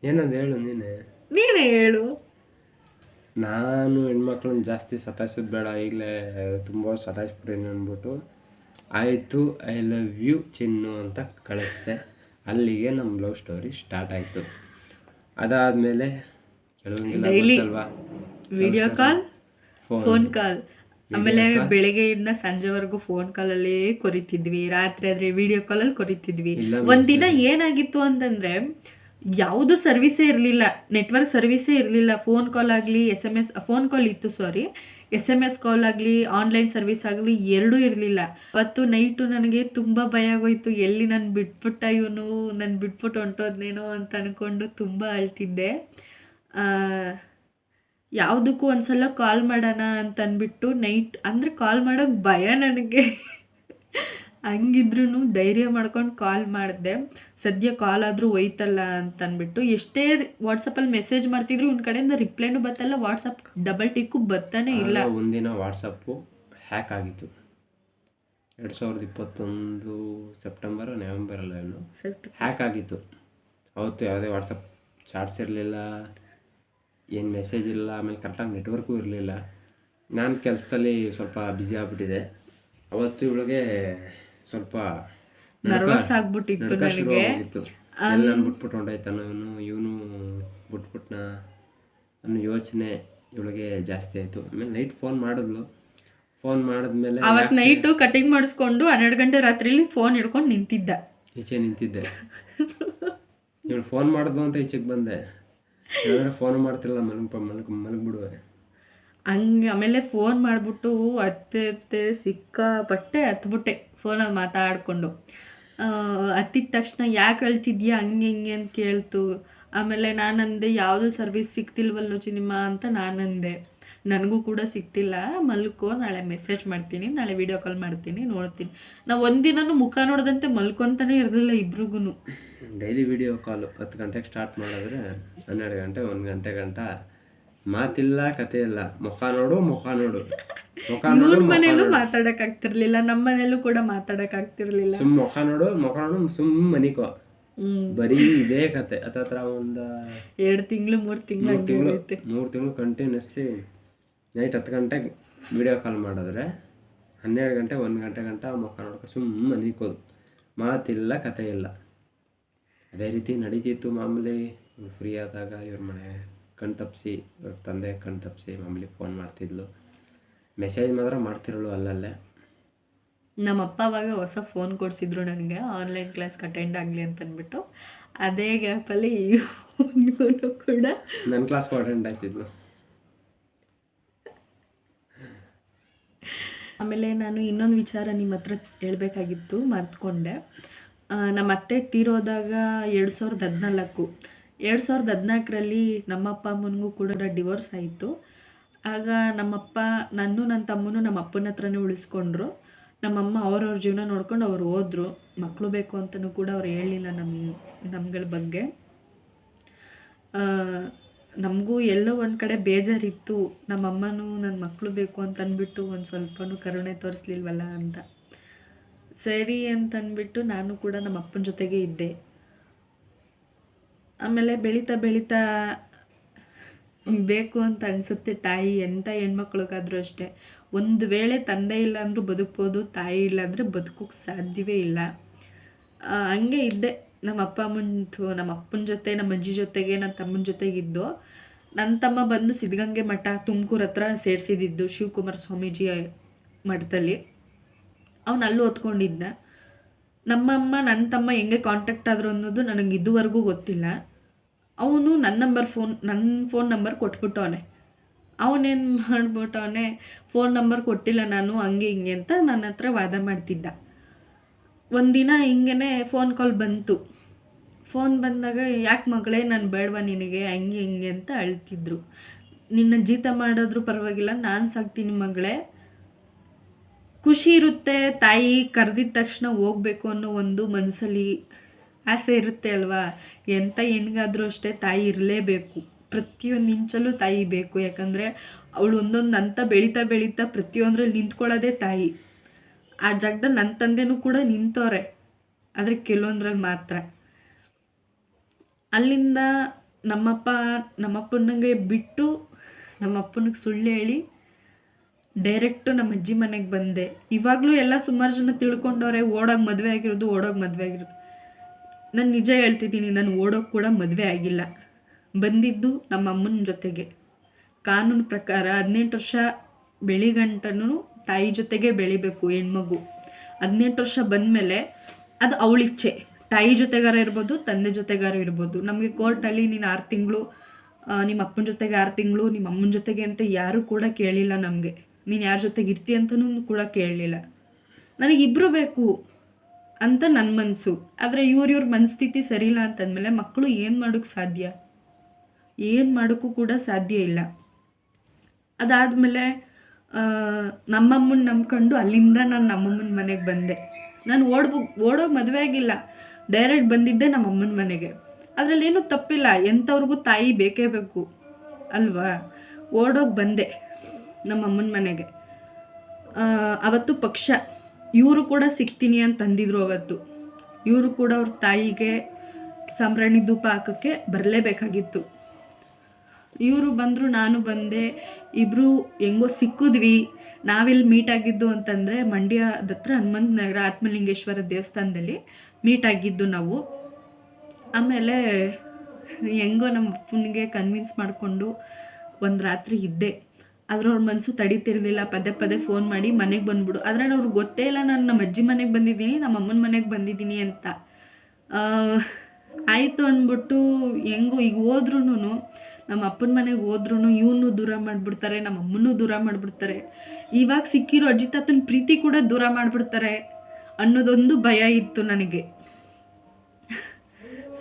ಏನಂದೆ ಹೇಳು ನೀನೆ? ನೀನೇ ಹೇಳು. ನಾನು ಹೆಣ್ಮಕ್ಳನ್ನ ಜಾಸ್ತಿ ಸತಾಯಿಸೋದು ಬೇಡ ಈಗಲೇ ತುಂಬ ಸತಾಯಿಸ್ಬಿಟ್ಟಿನಿ ಅಂದ್ಬಿಟ್ಟು. ಆಯಿತು ಐ ಲವ್ ಯು ಚಿನ್ನು ಅಂತ ಕಳಿಸ್ದೆ. ಅಲ್ಲಿಗೆ ನಮ್ಮ ಲವ್ ಸ್ಟೋರಿ ಸ್ಟಾರ್ಟ್ ಆಯಿತು. ಅದಾದಮೇಲೆ Daily video call phone phone call ಆಮೇಲೆ ಬೆಳಗ್ಗೆಯಿಂದ ಸಂಜೆವರೆಗೂ ಫೋನ್ ಕಾಲಲ್ಲೇ ಕೊರಿತಿದ್ವಿ. ರಾತ್ರಿ ಆದ್ರೆ ವಿಡಿಯೋ ಕಾಲಲ್ಲಿ ಕೊರಿತಿದ್ವಿ. ಇಲ್ಲ ಒಂದಿನ ಏನಾಗಿತ್ತು ಅಂತಂದ್ರೆ ಯಾವುದು ಸರ್ವಿಸೇ ಇರಲಿಲ್ಲ. ನೆಟ್ವರ್ಕ್ ಸರ್ವಿಸೇ ಇರಲಿಲ್ಲ. ಫೋನ್ ಕಾಲ್ ಆಗಲಿ S M S phone call ಇತ್ತು ಸಾರಿ ಎಸ್ ಎಂ ಎಸ್ ಕಾಲ್ ಆಗಲಿ ಆನ್ಲೈನ್ ಸರ್ವಿಸ್ ಆಗಲಿ ಎರಡೂ ಇರಲಿಲ್ಲ. ಅವತ್ತು ನೈಟು ನನಗೆ ತುಂಬ ಭಯ ಆಗೋಯಿತು. ಎಲ್ಲಿ ನಾನು ಬಿಟ್ಬಿಟ್ಟ ಇವನು? ನಾನು ಬಿಟ್ಬಿಟ್ಟು ಹೊಂಟೋದ್ನೇನೋ ಅಂತ ಅಂದ್ಕೊಂಡು ತುಂಬ ಅಳ್ತಿದ್ದೆ. ಯಾವುದಕ್ಕೂ ಒಂದ್ಸಲ ಕಾಲ್ ಮಾಡೋಣ ಅಂತ ಅಂದ್ಬಿಟ್ಟು ನೈಟ್ ಅಂದರೆ ಕಾಲ್ ಮಾಡೋಕ್ಕೆ ಭಯ ನನಗೆ. ಹಂಗಿದ್ರೂ ಧೈರ್ಯ ಮಾಡ್ಕೊಂಡು ಕಾಲ್ ಮಾಡಿದೆ. ಸದ್ಯ ಕಾಲ್ ಆದರೂ ಹೋಯ್ತಲ್ಲ ಅಂತನ್ಬಿಟ್ಟು ಎಷ್ಟೇ ವಾಟ್ಸಪ್ಪಲ್ಲಿ ಮೆಸೇಜ್ ಮಾಡ್ತಿದ್ರು ಒಂದು ಕಡೆಯಿಂದ ರಿಪ್ಲೈನು ಬತ್ತಲ್ಲ ವಾಟ್ಸಪ್ ಡಬಲ್ ಟಿಕ್ಕು ಬರ್ತಾನೆ ಇಲ್ಲ. ಒಂದಿನ ವಾಟ್ಸಪ್ಪು ಹ್ಯಾಕ್ ಆಗಿತ್ತು. ಎರಡು ಸಾವಿರದ ಇಪ್ಪತ್ತೊಂದು ಸೆಪ್ಟೆಂಬರ್ ನವೆಂಬರಲ್ಲಿ ಏನು ಸೆಟ್ ಹ್ಯಾಕ್ ಆಗಿತ್ತು. ಅವತ್ತು ಯಾವುದೇ ವಾಟ್ಸಪ್ ಚಾರ್ಜ್ ಇರಲಿಲ್ಲ ಏನು ಮೆಸೇಜ್ ಇಲ್ಲ ಆಮೇಲೆ ಕರೆಕ್ಟಾಗಿ ನೆಟ್ವರ್ಕು ಇರಲಿಲ್ಲ. ನಾನು ಕೆಲಸದಲ್ಲಿ ಸ್ವಲ್ಪ ಬ್ಯುಸಿ ಆಗ್ಬಿಟ್ಟಿದೆ. ಅವತ್ತು ಇವಳಿಗೆ ಸ್ವಲ್ಪ ನರ್ವಸ್ ಆಗ್ಬಿಟ್ಟಿತ್ತು ನನಗೆ. ಎಲ್ಲ ಬಿಟ್ಬಿಟ್ಟು ಹೊಂಟೋಯ್ತಾನ ಇವನು ಇವನು ಬಿಟ್ಬಿಟ್ನ ಅನ್ನೋ ಯೋಚನೆ ಇವಳಿಗೆ ಜಾಸ್ತಿ ಆಯಿತು. ಆಮೇಲೆ ನೈಟ್ ಫೋನ್ ಮಾಡಿದ್ಲು. ಫೋನ್ ಮಾಡಿದ್ಮೇಲೆ ಅವತ್ತು ನೈಟು ಕಟಿಂಗ್ ಮಾಡಿಸ್ಕೊಂಡು ಹನ್ನೆರಡು ಗಂಟೆ ರಾತ್ರಿಲಿ ಫೋನ್ ಹಿಡ್ಕೊಂಡು ನಿಂತಿದ್ದ. ಈಚೆ ನಿಂತಿದ್ದೆ. ಇವಳು ಫೋನ್ ಮಾಡಿದ್ಲು ಅಂತ ಈಚೆಗೆ ಬಂದೆ. ಫೋನ್ ಮಾಡ್ತಿಲ್ಲ ಮಲಗ್ ಮಲಗ್ ಮಲಗ್ಬಿಡುವೆ. ಹಂಗೆ ಆಮೇಲೆ ಫೋನ್ ಮಾಡಿಬಿಟ್ಟು ಅತ್ತೆ ಅತ್ತೆ ಸಿಕ್ಕಾಪಟ್ಟೆ ಹತ್ಬಿಟ್ಟೆ ಫೋನಲ್ಲಿ ಮಾತಾಡಿಕೊಂಡು. ಹತ್ತಿದ ತಕ್ಷಣ ಯಾಕೆ ಅಳ್ತಿದ್ಯಾ ಹಂಗೆ ಹಿಂಗೆ ಅಂತ ಕೇಳ್ತು. ಆಮೇಲೆ ನಾನಂದೆ ಯಾವುದು ಸರ್ವಿಸ್ ಸಿಗ್ತಿಲ್ವಲ್ಲೋ ಚಿನಿಮ ಅಂತ ನಾನಂದೆ ನನಗೂ ಕೂಡ ಸಿಗ್ತಿಲ್ಲ ಮಲ್ಕೋ, ನಾಳೆ ಮೆಸೇಜ್ ಮಾಡ್ತೀನಿ. ನಾಳೆ ವಿಡಿಯೋ ಕಾಲ್ ಮಾಡ್ತೀನಿ, ನೋಡ್ತೀನಿ. ನಾವು ಒಂದಿನೂ ಮುಖ ನೋಡಿದಂತೆ ಮಲ್ಕೊತಾನೆ ಇರಲಿಲ್ಲ ಇಬ್ರಿಗೂ ಡೈಲಿ ವಿಡಿಯೋ ಕಾಲ್ ಹತ್ತು ಗಂಟೆಗೆ ಸ್ಟಾರ್ಟ್ ಮಾಡಿದ್ರೆ ಹನ್ನೆರಡು ಗಂಟೆ, ಒಂದು ಗಂಟೆ ಗಂಟ ಮಾತಿಲ್ಲ ಕತೆ ಇಲ್ಲ. ಮುಖ ನೋಡು ಮುಖ ನೋಡು. ಮುಖ ನೋಡು ಇವ್ರ ಮನೇಲೂ ಮಾತಾಡಕ್ ಆಗ್ತಿರ್ಲಿಲ್ಲ ನಮ್ಮ ಮನೆಯಲ್ಲೂ ಕೂಡ ಮಾತಾಡಕ್ ಆಗ್ತಿರ್ಲಿಲ್ಲ. ಸುಮ್ ಮುಖ ನೋಡು ಮುಖ ನೋಡು ಸುಮ್ ಮನಿಕೋ. ಬರೀ ಇದೇ ಕತೆ. ಹತ್ತತ್ರ ಒಂದು ಎರಡು ತಿಂಗಳು ಮೂರು ತಿಂಗಳು ತಿಂಗಳು ಮೂರು ತಿಂಗಳು ಕಂಟಿನ್ಯೂಸ್ಲಿ ನೈಟ್ ಹತ್ತು ಗಂಟೆಗೆ ವಿಡಿಯೋ ಕಾಲ್ ಮಾಡಿದ್ರೆ ಹನ್ನೆರಡು ಗಂಟೆ ಒಂದು ಗಂಟೆ ಗಂಟ ಮುಖ ನೋಡ್ಕೊ ಸುಮ್ ಮನಿಕೋದು. ಮಾತಿಲ್ಲ ಕತೆ ಇಲ್ಲ. ಅದೇ ರೀತಿ ನಡೀತಿತ್ತು ಮಾಮೂಲಿ. ಫ್ರೀ ಆದಾಗ ಇವ್ರ ಮನೆ ಕಣ್ ತಪ್ಪಿಸಿ ಇವ್ರ ತಂದೆ ಕಣ್ಣು ತಪ್ಪಿಸಿ ಮಾಮೂಲಿ ಫೋನ್ ಮಾಡ್ತಿದ್ಲು. ಮೆಸೇಜ್ ಮಾತ್ರ ಮಾಡ್ತಿರೋಳು ಅಲ್ಲಲ್ಲೇ. ನಮ್ಮ ಅಪ್ಪ ಅವಾಗ ಹೊಸ ಫೋನ್ ಕೊಡಿಸಿದ್ರು ನನಗೆ ಆನ್ಲೈನ್ ಕ್ಲಾಸ್ ಅಟೆಂಡ್ ಆಗಲಿ ಅಂತ ಅಂದ್ಬಿಟ್ಟು ಅದೇ ಗ್ಯಾಪಲ್ಲಿ ಈ ಫೋನ್ಗೂ ಕೂಡ ನನ್ನ ಕ್ಲಾಸ್ ಅಟೆಂಡ್ ಆಯ್ತಿದ್ಲು ಆಮೇಲೆ ನಾನು ಇನ್ನೊಂದು ವಿಚಾರ ನಿಮ್ಮ ಹತ್ರ ಹೇಳಬೇಕಾಗಿತ್ತು ಮರ್ತ್ಕೊಂಡೆ. ನಮ್ಮ ಅತ್ತೆ ತೀರೋದಾಗ ಎರಡು ಸಾವಿರದ ಹದಿನಾಲ್ಕು. ಎರಡು ಸಾವಿರದ ಹದಿನಾಲ್ಕರಲ್ಲಿ ನಮ್ಮ ಅಪ್ಪ ಅಮ್ಮನಿಗೂ ಕೂಡ ಡಿವೋರ್ಸ್ ಆಯಿತು. ಆಗ ನಮ್ಮಪ್ಪ ನಾನು ನನ್ನ ತಮ್ಮನು ನಮ್ಮ ಅಪ್ಪನ ಹತ್ರನೇ ಉಳಿಸ್ಕೊಂಡ್ರು. ನಮ್ಮಮ್ಮ ಅವ್ರವ್ರ ಜೀವನ ನೋಡ್ಕೊಂಡು ಅವ್ರು ಹೋದ್ರು. ಮಕ್ಕಳು ಬೇಕು ಅಂತಲೂ ಕೂಡ ಅವ್ರು ಹೇಳಲಿಲ್ಲ ನಮ್ಮ ನಮ್ಗಳ ಬಗ್ಗೆ. ನಮಗೂ ಎಲ್ಲೋ ಒಂದು ಕಡೆ ಬೇಜಾರಿತ್ತು. ನಮ್ಮಮ್ಮನೂ ನನ್ನ ಮಕ್ಕಳು ಬೇಕು ಅಂತ ಅಂದ್ಬಿಟ್ಟು ಒಂದು ಸ್ವಲ್ಪನೂ ಕರುಣೆ ತೋರಿಸ್ಲಿಲ್ವಲ್ಲ ಅಂತ. ಸರಿ ಅಂತಂದ್ಬಿಟ್ಟು ನಾನು ಕೂಡ ನಮ್ಮ ಅಪ್ಪನ ಜೊತೆಗೆ ಇದ್ದೆ. ಆಮೇಲೆ ಬೆಳೀತಾ ಬೆಳೀತಾ ಬೇಕು ಅಂತ ಅನಿಸುತ್ತೆ ತಾಯಿ ಎಂಥ ಹೆಣ್ಮಕ್ಳಿಗಾದರೂ ಅಷ್ಟೇ. ಒಂದು ವೇಳೆ ತಂದೆ ಇಲ್ಲ ಅಂದರೂ ಬದುಕ್ಬೋದು, ತಾಯಿ ಇಲ್ಲ ಅಂದರೆ ಬದುಕೋಕ್ಕೆ ಸಾಧ್ಯವೇ ಇಲ್ಲ. ಹಂಗೆ ಇದ್ದೆ. ನಮ್ಮ ಅಪ್ಪ ಅಮ್ಮನ ನಮ್ಮ ಅಪ್ಪನ ಜೊತೆ, ನಮ್ಮ ಅಜ್ಜಿ ಜೊತೆಗೆ ನನ್ನ ತಮ್ಮನ ಜೊತೆಗಿದ್ದು ನನ್ನ ತಮ್ಮ ಬಂದು ಸಿದ್ಧಗಂಗೆ ಮಠ, ತುಮಕೂರು ಹತ್ರ ಸೇರಿಸಿದ್ದು ಶಿವಕುಮಾರ ಸ್ವಾಮೀಜಿ ಮಠದಲ್ಲಿ. ಅವನು ಅಲ್ಲೂ ಓದ್ಕೊಂಡಿದ್ದ ನಮ್ಮಮ್ಮ ನನ್ನ ತಮ್ಮ ಹೆಂಗೆ ಕಾಂಟ್ಯಾಕ್ಟ್ ಆದರು ಅನ್ನೋದು ನನಗೆ ಇದುವರೆಗೂ ಗೊತ್ತಿಲ್ಲ. ಅವನು ನನ್ನ ನಂಬರ್ ಫೋನ್, ನನ್ನ ಫೋನ್ ನಂಬರ್ ಕೊಟ್ಬಿಟ್ಟವನೆ. ಅವನೇನು ಮಾಡ್ಬಿಟ್ಟವನೆ, ಫೋನ್ ನಂಬರ್ ಕೊಟ್ಟಿಲ್ಲ ನಾನು, ಹಂಗೆ ಹಿಂಗೆ ಅಂತ ನನ್ನ ಹತ್ರ ವಾದ ಮಾಡ್ತಿದ್ದ. ಒಂದಿನ ಹಿಂಗೆ ಫೋನ್ ಕಾಲ್ ಬಂತು. ಫೋನ್ ಬಂದಾಗ, ಯಾಕೆ ಮಗಳೇ ನಾನು ಬೇಡವ ನಿನಗೆ, ಹಂಗೆ ಹಿಂಗೆ ಅಂತ ಅಳ್ತಿದ್ರು. ನಿನ್ನ ಜೀತ ಮಾಡಿದ್ರು ಪರವಾಗಿಲ್ಲ, ನಾನು ಸಾಕ್ತೀನಿ ಮಗಳೇ. ಖುಷಿ ಇರುತ್ತೆ ತಾಯಿ ಕರೆದಿದ ತಕ್ಷಣ ಹೋಗ್ಬೇಕು ಅನ್ನೋ ಒಂದು ಮನಸ್ಸಲ್ಲಿ ಆಸೆ ಇರುತ್ತೆ ಅಲ್ವಾ? ಎಂಥ ಹೆಣ್ಗಾದ್ರೂ ಅಷ್ಟೇ ತಾಯಿ ಇರಲೇಬೇಕು. ಪ್ರತಿಯೊಂದು ಇಂಚಲ್ಲೂ ತಾಯಿ ಬೇಕು. ಯಾಕಂದರೆ ಅವಳು ಒಂದೊಂದು ಹಂತ ಬೆಳೀತಾ ಬೆಳೀತಾ ಪ್ರತಿಯೊಂದರಲ್ಲಿ ನಿಂತ್ಕೊಳ್ಳೋದೇ ತಾಯಿ. ಆ ಜಾಗದಲ್ಲಿ ನನ್ನ ತಂದೆನೂ ಕೂಡ ನಿಂತವ್ರೆ. ಆದರೆ ಕೆಲವೊಂದ್ರಲ್ಲಿ ಮಾತ್ರ. ಅಲ್ಲಿಂದ ನಮ್ಮಪ್ಪ ನಮ್ಮಪ್ಪನಿಗೆ ಬಿಟ್ಟು ನಮ್ಮಪ್ಪನಿಗೆ ಸುಳ್ಳು ಹೇಳಿ ಡೈರೆಕ್ಟು ನಮ್ಮ ಅಜ್ಜಿ ಮನೆಗೆ ಬಂದೆ. ಇವಾಗಲೂ ಎಲ್ಲ ಸುಮಾರು ಜನ ತಿಳ್ಕೊಂಡವ್ರೆ, ಓಡೋಗಿ ಮದುವೆ ಆಗಿರೋದು, ಓಡೋಗಿ ಮದುವೆ ಆಗಿರೋದು. ನಾನು ನಿಜ ಹೇಳ್ತಿದ್ದೀನಿ, ನಾನು ಓಡೋಕ್ಕೆ ಕೂಡ ಮದುವೆ ಆಗಿಲ್ಲ. ಬಂದಿದ್ದು ನಮ್ಮ ಅಮ್ಮನ ಜೊತೆಗೆ. ಕಾನೂನು ಪ್ರಕಾರ ಹದಿನೆಂಟು ವರ್ಷ ಬೆಳಿಗಂಟನೂ ತಾಯಿ ಜೊತೆಗೆ ಬೆಳಿಬೇಕು ಹೆಣ್ಮಗು. ಹದಿನೆಂಟು ವರ್ಷ ಬಂದಮೇಲೆ ಅದು ಅವಳಿಚ್ಛೆ ತಾಯಿ ಜೊತೆಗಾರ ಇರ್ಬೋದು, ತಂದೆ ಜೊತೆಗಾರ ಇರ್ಬೋದು. ನಮಗೆ ಕೋರ್ಟಲ್ಲಿ ನೀನು ಆರು ತಿಂಗಳು ನಿಮ್ಮ ಅಪ್ಪನ ಜೊತೆಗೆ ಆರು ತಿಂಗಳು ನಿಮ್ಮ ಅಮ್ಮನ ಜೊತೆಗೆ ಅಂತ ಯಾರೂ ಕೂಡ ಕೇಳಿಲ್ಲ ನಮಗೆ. ನೀನು ಯಾರ ಜೊತೆಗೆ ಇರ್ತೀಯ ಅಂತಲೂ ಕೂಡ ಕೇಳಲಿಲ್ಲ. ನನಗೆ ಇಬ್ಬರು ಬೇಕು. ಅಂತ ನನ್ನ ಮನಸ್ಸು ಆದರೆ ಇವ್ರ ಇವ್ರ ಮನಸ್ಥಿತಿ ಸರಿ ಇಲ್ಲ ಅಂತಂದಮೇಲೆ ಮಕ್ಕಳು ಏನು ಮಾಡೋಕ್ಕೆ ಸಾಧ್ಯ? ಏನು ಮಾಡೋಕ್ಕೂ ಕೂಡ ಸಾಧ್ಯ ಇಲ್ಲ. ಅದಾದಮೇಲೆ ನಮ್ಮಮ್ಮನ ನಂಬ್ಕೊಂಡು ಅಲ್ಲಿಂದ ನಾನು ನಮ್ಮಮ್ಮನ ಮನೆಗೆ ಬಂದೆ. ನಾನು ಓಡ್ಬು, ಓಡೋಗಿ ಮದುವೆ ಆಗಿಲ್ಲ. ಡೈರೆಕ್ಟ್ ಬಂದಿದ್ದೆ ನಮ್ಮಮ್ಮನ ಮನೆಗೆ. ಅದರಲ್ಲೇನು ತಪ್ಪಿಲ್ಲ. ಎಂಥವ್ರಿಗೂ ತಾಯಿ ಬೇಕೇ ಬೇಕು. ಅಲ್ವಾ? ಓಡೋಗಿ ಬಂದೆ ನಮ್ಮಮ್ಮನ ಮನೆಗೆ. ಅವತ್ತು ಪಕ್ಷ. ಇವರು ಕೂಡ ಸಿಗ್ತೀನಿ ಅಂತ ಅಂದಿದ್ರು ಅವತ್ತು. ಇವರು ಕೂಡ ಅವ್ರ ತಾಯಿಗೆ ಸಾಂಬ್ರಾಣಿ ಧೂಪ ಹಾಕೋಕ್ಕೆ ಬರಲೇಬೇಕಾಗಿತ್ತು. ಇವರು ಬಂದರು, ನಾನು ಬಂದೆ. ಇಬ್ಬರು ಹೆಂಗೋ ಸಿಕ್ಕಿದ್ವಿ. ನಾವೆಲ್ಲಿ ಮೀಟ್ ಆಗಿದ್ದು ಅಂತಂದರೆ ಮಂಡ್ಯದ ಹತ್ರ ಹನುಮಂತ ನಗರ ಆತ್ಮಲಿಂಗೇಶ್ವರ ದೇವಸ್ಥಾನದಲ್ಲಿ ಮೀಟ್ ಆಗಿದ್ದು ನಾವು. ಆಮೇಲೆ ಹೆಂಗೋ ನಮ್ಮ ಅಪ್ಪನಿಗೆ ಕನ್ವಿನ್ಸ್ ಮಾಡಿಕೊಂಡು ಒಂದು ರಾತ್ರಿ ಇದ್ದೆ. ಆದ್ರೆ ಅವ್ರ ಮನಸ್ಸು ತಡೀತಿರ್ಲಿಲ್ಲ, ಪದೇ ಪದೇ ಫೋನ್ ಮಾಡಿ ಮನೆಗೆ ಬಂದ್ಬಿಡು. ಆದರೆ ಅವ್ರಿಗೆ ಗೊತ್ತೇ ಇಲ್ಲ, ನಾನು ನಮ್ಮ ಅಜ್ಜಿ ಮನೆಗೆ ಬಂದಿದ್ದೀನಿ ನಮ್ಮ ಅಮ್ಮನ ಮನೆಗೆ ಬಂದಿದ್ದೀನಿ ಅಂತ. ಆಯಿತು ಅಂದ್ಬಿಟ್ಟು ಹೆಂಗೋ ಈಗ ಹೋದ್ರೂ ನಮ್ಮ ಅಪ್ಪನ ಮನೆಗೆ ಹೋದ್ರೂ ಇವನು ದೂರ ಮಾಡಿಬಿಡ್ತಾರೆ ನಮ್ಮ ಅಮ್ಮನೂ ದೂರ ಮಾಡಿಬಿಡ್ತಾರೆ. ಇವಾಗ ಸಿಕ್ಕಿರೋ ಅಜ್ಜಿ ತಾತನ ಪ್ರೀತಿ ಕೂಡ ದೂರ ಮಾಡಿಬಿಡ್ತಾರೆ ಅನ್ನೋದೊಂದು ಭಯ ಇತ್ತು ನನಗೆ.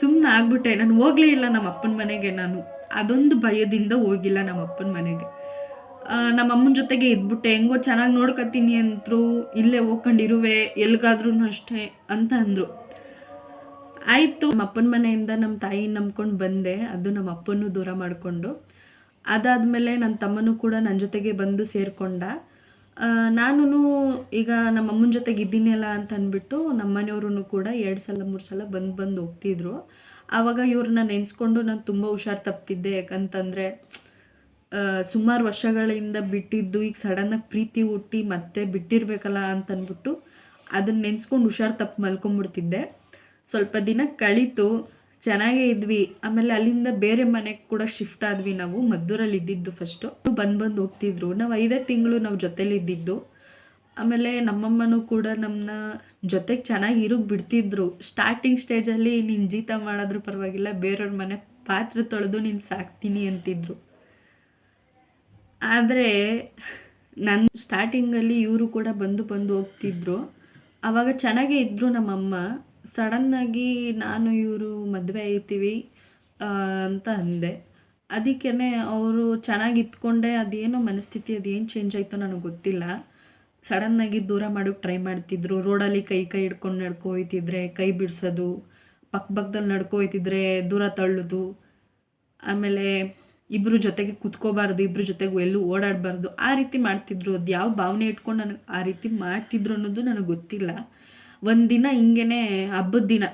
ಸುಮ್ಮನೆ ಆಗ್ಬಿಟ್ಟೆ, ನಾನು ಹೋಗಲೇ ಇಲ್ಲ ನಮ್ಮ ಅಪ್ಪನ ಮನೆಗೆ ನಾನು. ಅದೊಂದು ಭಯದಿಂದ ಹೋಗಿಲ್ಲ ನಮ್ಮ ಅಪ್ಪನ ಮನೆಗೆ. ಆ, ನಮ್ಮ ಅಮ್ಮನ ಜೊತೆಗೆ ಇದ್ಬಿಟ್ಟೆ ಹೆಂಗೋ ಚೆನ್ನಾಗಿ ನೋಡ್ಕೊತೀನಿ ಅಂತರು ಇಲ್ಲೇ ಹೋಗ್ಕೊಂಡಿರುವೆ ಎಲ್ಗಾದ್ರೂ ಅಷ್ಟೇ ಅಂತ ಅಂದರು. ಆಯಿತು ನಮ್ಮ ಅಪ್ಪನ ಮನೆಯಿಂದ ನಮ್ಮ ತಾಯಿ ನಂಬ್ಕೊಂಡು ಬಂದೆ ಅದು ನಮ್ಮ ಅಪ್ಪನೂ ದೂರ ಮಾಡಿಕೊಂಡು. ಅದಾದಮೇಲೆ ನನ್ನ ತಮ್ಮನೂ ಕೂಡ ನನ್ನ ಜೊತೆಗೆ ಬಂದು ಸೇರಿಕೊಂಡ. ನಾನು ಈಗ ನಮ್ಮ ಅಮ್ಮನ ಜೊತೆಗೆ ಇದ್ದೀನಲ್ಲ ಅಂತ ಅಂದ್ಬಿಟ್ಟು ನಮ್ಮ ಮನೆಯವ್ರು ಕೂಡ ಎರಡು ಸಲ ಮೂರು ಸಲ ಬಂದು ಬಂದು ಹೋಗ್ತಿದ್ರು. ಆವಾಗ ಇವ್ರನ್ನ ನೆನೆಸ್ಕೊಂಡು ನಾನು ತುಂಬ ಹುಷಾರು ತಪ್ತಿದ್ದೆ ಯಾಕಂತಂದರೆ ಸುಮಾರು ವರ್ಷಗಳಿಂದ ಬಿಟ್ಟಿದ್ದು, ಈಗ ಸಡನ್ನಾಗಿ ಪ್ರೀತಿ ಹುಟ್ಟಿ ಮತ್ತೆ ಬಿಟ್ಟಿರಬೇಕಲ್ಲ ಅಂತ ಅಂದ್ಬಿಟ್ಟು ಅದನ್ನ ನೆನೆಸ್ಕೊಂಡು ಹುಷಾರು ತಪ್ಪು ಮಲ್ಕೊಂಬಿಡ್ತಿದ್ದೆ. ಸ್ವಲ್ಪ ದಿನ ಕಳೀತು, ಚೆನ್ನಾಗೇ ಇದ್ವಿ. ಆಮೇಲೆ ಅಲ್ಲಿಂದ ಬೇರೆ ಮನೆಗೆ ಕೂಡ ಶಿಫ್ಟ್ ಆದ್ವಿ ನಾವು, ಮದ್ದೂರಲ್ಲಿ ಇದ್ದಿದ್ದು ಫಸ್ಟು. ಬಂದು ಬಂದು ಹೋಗ್ತಿದ್ರು. ನಾವು ಐದೇ ತಿಂಗಳು ನಾವು ಜೊತೇಲಿ ಇದ್ದಿದ್ದು. ಆಮೇಲೆ ನಮ್ಮಮ್ಮನೂ ಕೂಡ ನಮ್ಮನ್ನ ಜೊತೆಗೆ ಚೆನ್ನಾಗಿ ಇರುಗ್ ಬಿಡ್ತಿದ್ರು. ಸ್ಟಾರ್ಟಿಂಗ್ ಸ್ಟೇಜಲ್ಲಿ ನೀನು ಜೀತ ಮಾಡಿದ್ರೂ ಪರವಾಗಿಲ್ಲ ಬೇರೆಯವ್ರ ಮನೆ ಪಾತ್ರೆ ತೊಳೆದು ನೀನು ಸಾಕ್ತೀನಿ ಅಂತಿದ್ರು. ಆದರೆ ನನ್ನ ಸ್ಟಾರ್ಟಿಂಗಲ್ಲಿ ಇವರು ಕೂಡ ಬಂದು ಬಂದು ಹೋಗ್ತಿದ್ರು. ಆವಾಗ ಚೆನ್ನಾಗೇ ಇದ್ದರು ನಮ್ಮಮ್ಮ. ಸಡನ್ನಾಗಿ ನಾನು ಇವರು ಮದುವೆ ಆಗ್ತೀವಿ ಅಂತ ಅಂದೆ. ಅದಕ್ಕೇ ಅವರು ಚೆನ್ನಾಗಿ ಇದ್ಕೊಂಡೆ ಅದೇನೋ ಮನಸ್ಥಿತಿ, ಅದೇನು ಚೇಂಜ್ ಆಯಿತೋ ನನಗೆ ಗೊತ್ತಿಲ್ಲ. ಸಡನ್ನಾಗಿ ದೂರ ಮಾಡೋಕ್ಕೆ ಟ್ರೈ ಮಾಡ್ತಿದ್ರು. ರೋಡಲ್ಲಿ ಕೈ ಕೈ ಹಿಡ್ಕೊಂಡು ನಡ್ಕೊ ಹೋಯ್ತಿದ್ರೆ, ಕೈ ಬಿಡಿಸೋದು ಪಕ್ಕಪಕ್ಕದಲ್ಲಿ ನಡ್ಕೊ ಹೋಯ್ತಿದ್ರೆ ದೂರ ತಳ್ಳೋದು. ಆಮೇಲೆ ಇಬ್ಬರು ಜೊತೆಗೆ ಕುತ್ಕೋಬಾರ್ದು ಇಬ್ಬರ ಜೊತೆಗೆ ಎಲ್ಲೂ ಓಡಾಡಬಾರ್ದು, ಆ ರೀತಿ ಮಾಡ್ತಿದ್ರು. ಅದು ಯಾವ ಭಾವನೆ ಇಟ್ಕೊಂಡು ನನಗೆ ಆ ರೀತಿ ಮಾಡ್ತಿದ್ರು ಅನ್ನೋದು ನನಗೆ ಗೊತ್ತಿಲ್ಲ. ಒಂದಿನ ಹಿಂಗೇ ಹಬ್ಬದ ದಿನ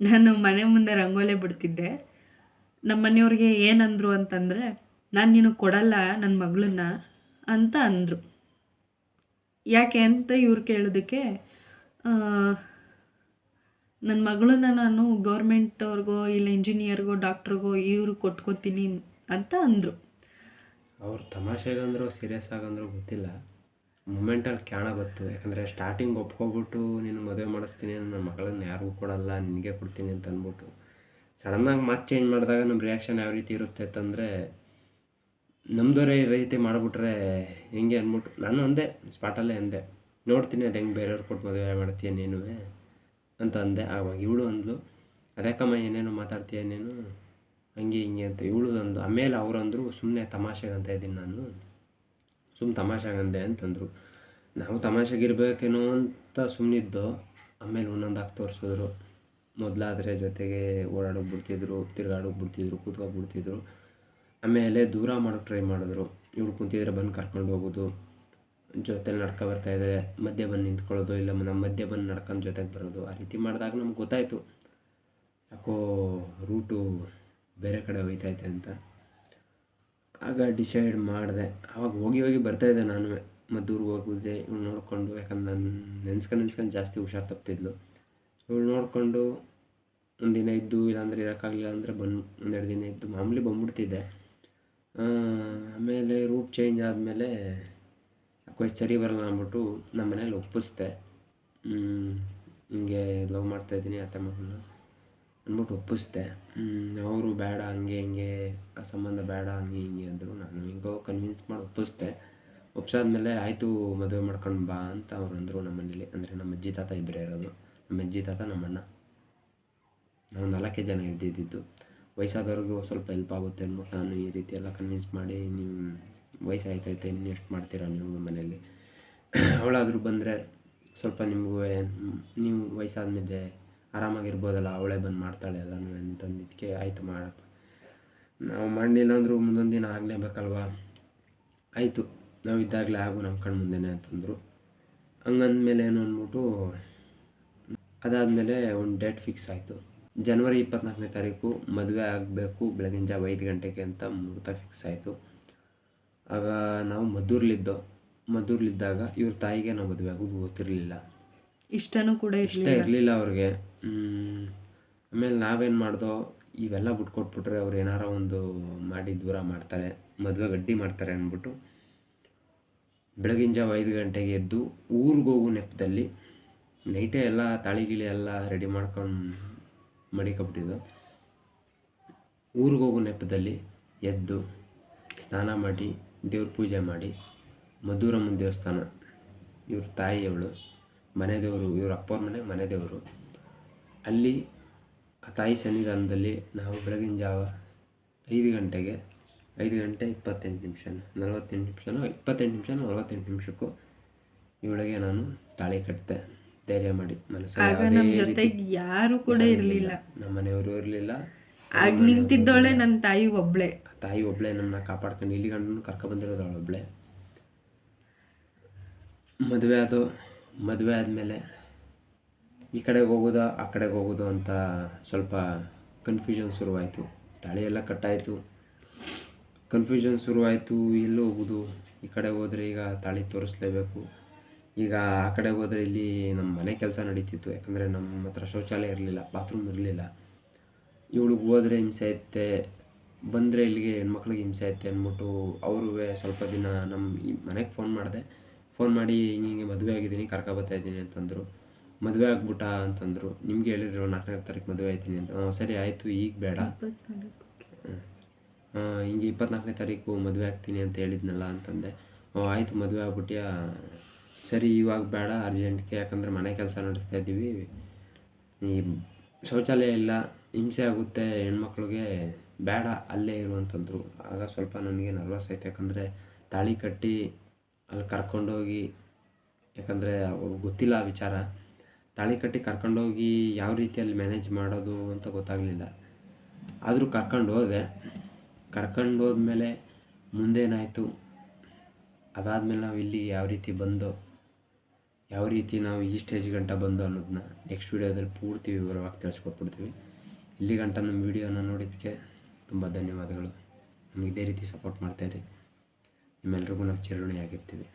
ನಾನು ಮನೆ ಮುಂದೆ ರಂಗೋಲೆ ಬಿಡ್ತಿದ್ದೆ. ನಮ್ಮ ಮನೆಯವ್ರಿಗೆ ಏನಂದರು ಅಂತಂದರೆ, ನಾನು ನಿನಗೆ ಕೊಡಲ್ಲ ನನ್ನ ಮಗಳನ್ನ ಅಂತ ಅಂದರು. ಯಾಕೆ ಅಂತ ಇವ್ರು ಕೇಳೋದಕ್ಕೆ ನನ್ನ ಮಗಳನ್ನ ನಾನು ಗೌರ್ಮೆಂಟವ್ರಿಗೋ ಇಲ್ಲ ಇಂಜಿನಿಯರ್ಗೋ ಡಾಕ್ಟ್ರಿಗೋ ಇವ್ರಿಗೆ ಕೊಟ್ಕೋತೀನಿ ಅಂತ ಅಂದರು. ಅವ್ರು ತಮಾಷೆಗಂದ್ರು ಸೀರಿಯಸ್ ಆಗಂದ್ರು ಗೊತ್ತಿಲ್ಲ. ಮೂಮೆಂಟಲ್ಲಿ ಕ್ಯಾಣ ಬತ್ತು ಯಾಕಂದರೆ ಸ್ಟಾರ್ಟಿಂಗ್ ಒಪ್ಕೊಬಿಟ್ಟು ನೀನು ಮದುವೆ ಮಾಡಿಸ್ತೀನಿ, ನನ್ನ ಮಗಳನ್ನ ಯಾರಿಗೂ ಕೊಡಲ್ಲ, ನಿನಗೆ ಕೊಡ್ತೀನಿ ಅಂತ ಅಂದ್ಬಿಟ್ಟು. ಸಡನ್ನಾಗಿ ಮಾತು ಚೇಂಜ್ ಮಾಡಿದಾಗ ನಮ್ಮ ರಿಯಾಕ್ಷನ್ ಯಾವ ರೀತಿ ಇರುತ್ತೆ ಅಂತಂದರೆ ನಮ್ಮದವರೇ ಈ ರೀತಿ ಮಾಡಿಬಿಟ್ರೆ ಹೆಂಗೆ ಅಂದ್ಬಿಟ್ಟು, ನಾನು ಅಂದೆ ಸ್ಪಾಟಲ್ಲೇ ಅಂದೆ. ನೋಡ್ತೀನಿ, ಅದು ಹೆಂಗೆ ಬೇರೆಯವ್ರು ಕೊಟ್ಟು ಮದುವೆ ಮಾಡ್ತೀಯ ನೀನು ಅಂತ ಅಂದೆ. ಆವಾಗ ಇವಳು ಅಂದ್ಲು ಕಮ್ಮ ಏನೇನೋ ಮಾತಾಡ್ತೀಯ ನೀನು? ಹಂಗೆ ಹಿಂಗೆ ಅಂತ ಇವಳು ಅಂದು ಆಮೇಲೆ ಅವ್ರು ಅಂದರು ಸುಮ್ಮನೆ ತಮಾಷೆಗಂತ ಇದ್ದೀನಿ ನಾನು. ಸುಮ್ಮನೆ ತಮಾಷೆಗಂದೆ ಅಂತಂದರು. ನಾವು ತಮಾಷೆಗಿರ್ಬೇಕೇನೋ ಅಂತ ಸುಮ್ಮನಿದ್ದೋ ಆಮೇಲೆ ಒಂದೊಂದಾಗಿ ತೋರಿಸಿದ್ರು. ಮೊದಲಾದರೆ ಜೊತೆಗೆ ಓಡಾಡೋಕೆ ಬಿಡ್ತಿದ್ರು, ತಿರ್ಗಾಡೋಕೆ ಬಿಡ್ತಿದ್ರು, ಕೂತ್ಕೋಕೆ ಬಿಡ್ತಿದ್ರು. ಆಮೇಲೆ ದೂರ ಮಾಡೋಕೆ ಟ್ರೈ ಮಾಡಿದ್ರು. ಇವಳು ಕುಂತಿದ್ರೆ ಬಂದು ಕರ್ಕೊಂಡು ಹೋಗೋದು. ಜೊತೆಲಿ ನಡ್ಕೊ ಬರ್ತಾಯಿದ್ರೆ ಮಧ್ಯೆ ಬಂದು ನಿಂತ್ಕೊಳ್ಳೋದು, ಇಲ್ಲ ನಮ್ಮ ಮಧ್ಯೆ ಬಂದು ನಡ್ಕೊಂಡು ಜೊತೆಗೆ ಬರೋದು. ಆ ರೀತಿ ಮಾಡಿದಾಗ ನಮ್ಗೆ ಗೊತ್ತಾಯಿತು. ಯಾಕೋ ರೂಟು ಬೇರೆ ಕಡೆ ಹೋಯ್ತೈತೆ ಅಂತ. ಆಗ ಡಿಸೈಡ್ ಮಾಡಿದೆ. ಆವಾಗ ಹೋಗಿ ಹೋಗಿ ಬರ್ತಾಯಿದ್ದೆ ನಾನು. ಮದ್ದೂರಿಗೆ ಹೋಗಿದ್ದೆ ಇವ್ಳು ನೋಡಿಕೊಂಡು, ಯಾಕಂದ್ರೆ ನಾನು ನೆನ್ಸ್ಕೊಂಡು ನೆನ್ಸ್ಕೊಂಡು ಜಾಸ್ತಿ ಹುಷಾರು ತಪ್ತಿದ್ಲು. ಇವಳು ನೋಡಿಕೊಂಡು ಒಂದು ದಿನ ಇದ್ದು, ಇಲ್ಲಾಂದ್ರೆ ಇರೋಕ್ಕಾಗಲಿಲ್ಲ ಅಂದರೆ ಬಂದು ಒಂದೆರಡು ದಿನ ಇದ್ದು, ಮಾಮೂಲಿ ಬಂದ್ಬಿಡ್ತಿದ್ದೆ. ಆಮೇಲೆ ರೂಪ್ ಚೇಂಜ್ ಆದಮೇಲೆ ಯಾಕೋ ಸರಿ ಬರಲ್ಲ ಅಂದ್ಬಿಟ್ಟು ನಮ್ಮ ಮನೇಲಿ ಒಪ್ಪಿಸ್ದೆ ಹಿಂಗೆ ಲವ್ ಮಾಡ್ತಾಯಿದ್ದೀನಿ ಅತ್ತೆ ಮಗಳನ್ನ ಅಂದ್ಬಿಟ್ಟು ಒಪ್ಪಿಸ್ದೆ. ಅವರು ಬೇಡ, ಹಂಗೆ, ಹಿಂಗೆ, ಆ ಸಂಬಂಧ ಬೇಡ, ಹಂಗೆ, ಹಿಂಗೆ ಅಂದರು. ನಾನು ಹಿಂಗೋ ಕನ್ವಿನ್ಸ್ ಮಾಡಿ ಒಪ್ಪಿಸ್ದೆ. ಒಪ್ಸಾದ್ಮೇಲೆ ಆಯಿತು, ಮದುವೆ ಮಾಡ್ಕೊಂಡು ಬಾ ಅಂತ ಅವ್ರು ಅಂದರು ನಮ್ಮ ಮನೇಲಿ. ಅಂದರೆ ನಮ್ಮ ಅಜ್ಜಿ ತಾತ ಇಬ್ಬರೇ ಇರೋದು. ನಮ್ಮ ಅಜ್ಜಿ ತಾತ ನಮ್ಮಣ್ಣ ನಾವು ನಾಲ್ಕೇ ಜನ ಇದ್ದಿದ್ದು. ವಯಸ್ಸಾದವ್ರಿಗೂ ಸ್ವಲ್ಪ ಹೆಲ್ಪ್ ಆಗುತ್ತೆ ಅಂದ್ಬಿಟ್ಟು ನಾನು ಈ ರೀತಿ ಎಲ್ಲ ಕನ್ವಿನ್ಸ್ ಮಾಡಿ ನೀವು ವಯಸ್ಸಾಯ್ತೈತೆ, ಇನ್ನು ಎಷ್ಟು ಮಾಡ್ತೀರಾ ನೀವು ಮನೇಲಿ? ಅವಳಾದರೂ ಬಂದರೆ ಸ್ವಲ್ಪ ನಿಮಗೂ ನೀವು ವಯಸ್ಸಾದ ಮೇಲೆ ಆರಾಮಾಗಿರ್ಬೋದಲ್ಲ ಅವಳೇ ಬಂದು ಮಾಡ್ತಾಳೆ ಎಲ್ಲನೂ ಅಂತಂದಿದ್ದಕ್ಕೆ ಆಯಿತು ಮಾಡಪ್ಪ. ನಾವು ಮಾಡಲಿಲ್ಲ ಅಂದರೂ ಮುಂದೊಂದು ದಿನ ಆಗಲೇಬೇಕಲ್ವಾ? ಆಯಿತು ನಾವು ಇದ್ದಾಗಲೇ ಆಗು ನಮ್ಮ ಕಣ್ಣು ಮುಂದೆನೇ ಅಂತಂದರು. ಹಂಗಂದಮೇಲೆ ಏನು ಅಂದ್ಬಿಟ್ಟು ಅದಾದಮೇಲೆ ಒಂದು ಡೇಟ್ ಫಿಕ್ಸ್ ಆಯಿತು. ಜನವರಿ ಇಪ್ಪತ್ನಾಲ್ಕನೇ ತಾರೀಕು ಮದುವೆ ಆಗಬೇಕು ಬೆಳಗಿನ ಜಾವ ಐದು ಗಂಟೆಗೆ ಅಂತ ಮುಹೂರ್ತ ಫಿಕ್ಸ್ ಆಯಿತು. ಆಗ ನಾವು ಮದ್ದೂರ್ಲಿದ್ದೋ ಮದ್ದೂರ್ಲಿದ್ದಾಗ ಇವ್ರ ತಾಯಿಗೆ ನಾವು ಮದುವೆ ಆಗೋದು ಗೊತ್ತಿರಲಿಲ್ಲ. ಇಷ್ಟನೂ ಕೂಡ ಇಷ್ಟ ಇರಲಿಲ್ಲ ಅವ್ರಿಗೆ. ಆಮೇಲೆ ನಾವೇನು ಮಾಡ್ದೋ, ಇವೆಲ್ಲ ಬಿಟ್ಕೊಟ್ಬಿಟ್ರೆ ಅವ್ರು ಏನಾರ ಒಂದು ಮಾಡಿ ದೂರ ಮಾಡ್ತಾರೆ, ಮದುವೆ ಗಡ್ಡಿ ಮಾಡ್ತಾರೆ ಅಂದ್ಬಿಟ್ಟು ಬೆಳಗಿನ ಜಾವ ಐದು ಗಂಟೆಗೆ ಎದ್ದು ಊರಿಗೆ ಹೋಗೋ ನೆಪದಲ್ಲಿ ನೈಟೇ ಎಲ್ಲ ತಾಳಿ ಗಿಳಿ ಎಲ್ಲ ರೆಡಿ ಮಾಡ್ಕೊಂಡು ಮಡಿಕೊಬಿಟ್ಟಿದ್ದು. ಊರಿಗೆ ಹೋಗೋ ನೆಪದಲ್ಲಿ ಎದ್ದು ಸ್ನಾನ ಮಾಡಿ, ದೇವ್ರ ಪೂಜೆ ಮಾಡಿ ಮಧುರಮ್ಮನ ದೇವಸ್ಥಾನ, ಇವ್ರ ತಾಯಿಯವಳು, ಮನೆ ದೇವರು, ಇವ್ರ ಅಪ್ಪವ್ರ ಮನೆ ಮನೆ ದೇವರು. ಅಲ್ಲಿ ಆ ತಾಯಿ ಸನ್ನಿಧಾನದಲ್ಲಿ ನಾವು ಬೆಳಗಿನ ಜಾವ ಐದು ಗಂಟೆಗೆ ಐದು ಗಂಟೆ ಇಪ್ಪತ್ತೆಂಟು ನಿಮಿಷ ನಲವತ್ತೆಂಟು ನಿಮಿಷನೋ ಇಪ್ಪತ್ತೆಂಟು ನಿಮಿಷ ನಲವತ್ತೆಂಟು ನಿಮಿಷಕ್ಕೂ ಇವಳಿಗೆ ನಾನು ತಾಳಿ ಕಟ್ಟಿದೆ ಧೈರ್ಯ ಮಾಡಿ ಮನಸ್ಸಲ್ಲಿ ಯಾರು ಕೂಡ ಇರಲಿಲ್ಲ. ನಮ್ಮ ಮನೆಯವರು ಇರಲಿಲ್ಲ ಆಗ ನಿಂತಿದ್ದವಳೆ ನನ್ನ ತಾಯಿ ಒಬ್ಳೆ. ತಾಯಿ ಒಬ್ಬಳೇ ನಮ್ಮನ್ನ ಕಾಪಾಡ್ಕೊಂಡು ಇಲ್ಲಿ ಗಂಡನು ಕರ್ಕೊಬಂದಿರೋದು ಒಬ್ಬಳೆ ಮದುವೆ ಅದು ಮದುವೆ ಆದಮೇಲೆ ಈ ಕಡೆಗೆ ಹೋಗೋದಾ, ಆ ಕಡೆಗೆ ಹೋಗೋದು ಅಂತ ಸ್ವಲ್ಪ ಕನ್ಫ್ಯೂಷನ್ ಶುರುವಾಯಿತು. ತಾಳಿ ಎಲ್ಲ ಕಟ್ಟಾಯಿತು. ಕನ್ಫ್ಯೂಷನ್ ಶುರುವಾಯಿತು, ಎಲ್ಲಿ ಹೋಗೋದು. ಈ ಕಡೆ ಹೋದರೆ ಈಗ ತಾಳಿ ತೋರಿಸ್ಲೇಬೇಕು. ಈಗ ಆ ಕಡೆ ಹೋದರೆ ಇಲ್ಲಿ ನಮ್ಮ ಮನೆ ಕೆಲಸ ನಡೀತಿತ್ತು. ಯಾಕಂದರೆ ನಮ್ಮ ಹತ್ರ ಶೌಚಾಲಯ ಇರಲಿಲ್ಲ ಬಾತ್ರೂಮ್ ಇರಲಿಲ್ಲ. ಇವಳಿಗೆ ಹೋದರೆ ಹಿಂಸೆ ಐತೆ ಬಂದರೆ ಇಲ್ಲಿಗೆ ಹೆಣ್ಮಕ್ಳಿಗೆ ಹಿಂಸೆ ಐತೆ ಅಂದ್ಬಿಟ್ಟು ಅವರು ಸ್ವಲ್ಪ ದಿನ ನಮ್ಮ ಮನೆಗೆ ಫೋನ್ ಮಾಡಿದೆ. ಫೋನ್ ಮಾಡಿ, ಹಿಂಗೆ ಹಿಂಗೆ ಮದುವೆ ಆಗಿದ್ದೀನಿ ಕರ್ಕೊಬತ್ತಾ ಇದ್ದೀನಿ ಅಂತಂದರು. ಮದುವೆ ಆಗ್ಬಿಟ್ಟ ಅಂತಂದರು. ನಿಮ್ಗೆ ಹೇಳಿದ್ರು ನಾಲ್ಕನೇ ತಾರೀಕು ಮದುವೆ ಆಯ್ತೀನಿ ಅಂತ. ಹ್ಞೂ ಸರಿ ಆಯಿತು ಈಗ ಬೇಡ. ಹಿಂಗೆ ಇಪ್ಪತ್ನಾಲ್ಕನೇ ತಾರೀಕು ಮದುವೆ ಆಗ್ತೀನಿ ಅಂತ ಹೇಳಿದ್ನಲ್ಲ ಅಂತಂದೆ. ಆಯ್ತು ಆಯಿತು ಮದುವೆ ಆಗ್ಬಿಟ್ಟ ಸರಿ ಇವಾಗ ಬೇಡ ಅರ್ಜೆಂಟ್ಗೆ. ಯಾಕಂದರೆ ಮನೆ ಕೆಲಸ ನಡೆಸ್ತಾ ಇದ್ದೀವಿ. ಈ ಶೌಚಾಲಯ ಇಲ್ಲ ಹಿಂಸೆ ಆಗುತ್ತೆ ಹೆಣ್ಮಕ್ಳಿಗೆ ಬೇಡ ಅಲ್ಲೇ ಇರು ಅಂತಂದರು. ಆಗ ಸ್ವಲ್ಪ ನನಗೆ ನರ್ವಸ್ ಆಯ್ತು. ಯಾಕಂದರೆ ತಾಳಿ ಕಟ್ಟಿ ಅಲ್ಲಿ ಕರ್ಕೊಂಡೋಗಿ ಯಾಕಂದರೆ ಅವ್ರಿಗೆ ಗೊತ್ತಿಲ್ಲ ಆ ವಿಚಾರ. ತಾಳಿ ಕಟ್ಟಿ ಕರ್ಕೊಂಡೋಗಿ ಯಾವ ರೀತಿಯಲ್ಲಿ ಮ್ಯಾನೇಜ್ ಮಾಡೋದು ಅಂತ ಗೊತ್ತಾಗಲಿಲ್ಲ. ಆದರೂ ಕರ್ಕೊಂಡು ಹೋದೆ. ಕರ್ಕೊಂಡು ಹೋದ್ಮೇಲೆ ಮುಂದೇನಾಯಿತು? ಅದಾದಮೇಲೆ ನಾವು ಇಲ್ಲಿ ಯಾವ ರೀತಿ ಬಂದೋ, ಯಾವ ರೀತಿ ನಾವು ಈ ಸ್ಟೇಜ್ ಗಂಟ ಬಂದೋ ಅನ್ನೋದನ್ನ ನೆಕ್ಸ್ಟ್ ವೀಡಿಯೋದಲ್ಲಿ ಪೂರ್ತಿ ವಿವರವಾಗಿ ತಿಳಿಸ್ಕೊಟ್ಬಿಡ್ತೀವಿ. ಇಲ್ಲಿ ಗಂಟ ನಮ್ಮ ವೀಡಿಯೋನ ನೋಡಿದ್ದಕ್ಕೆ ತುಂಬ ಧನ್ಯವಾದಗಳು. ನಮಗೆ ಇದೇ ರೀತಿ ಸಪೋರ್ಟ್ ಮಾಡ್ತಾಯಿರಿ ನಿಮ್ಮೆಲ್ರಿಗೂ ನಾವು ಚಿರಋಣಿಯಾಗಿರ್ತೀವಿ.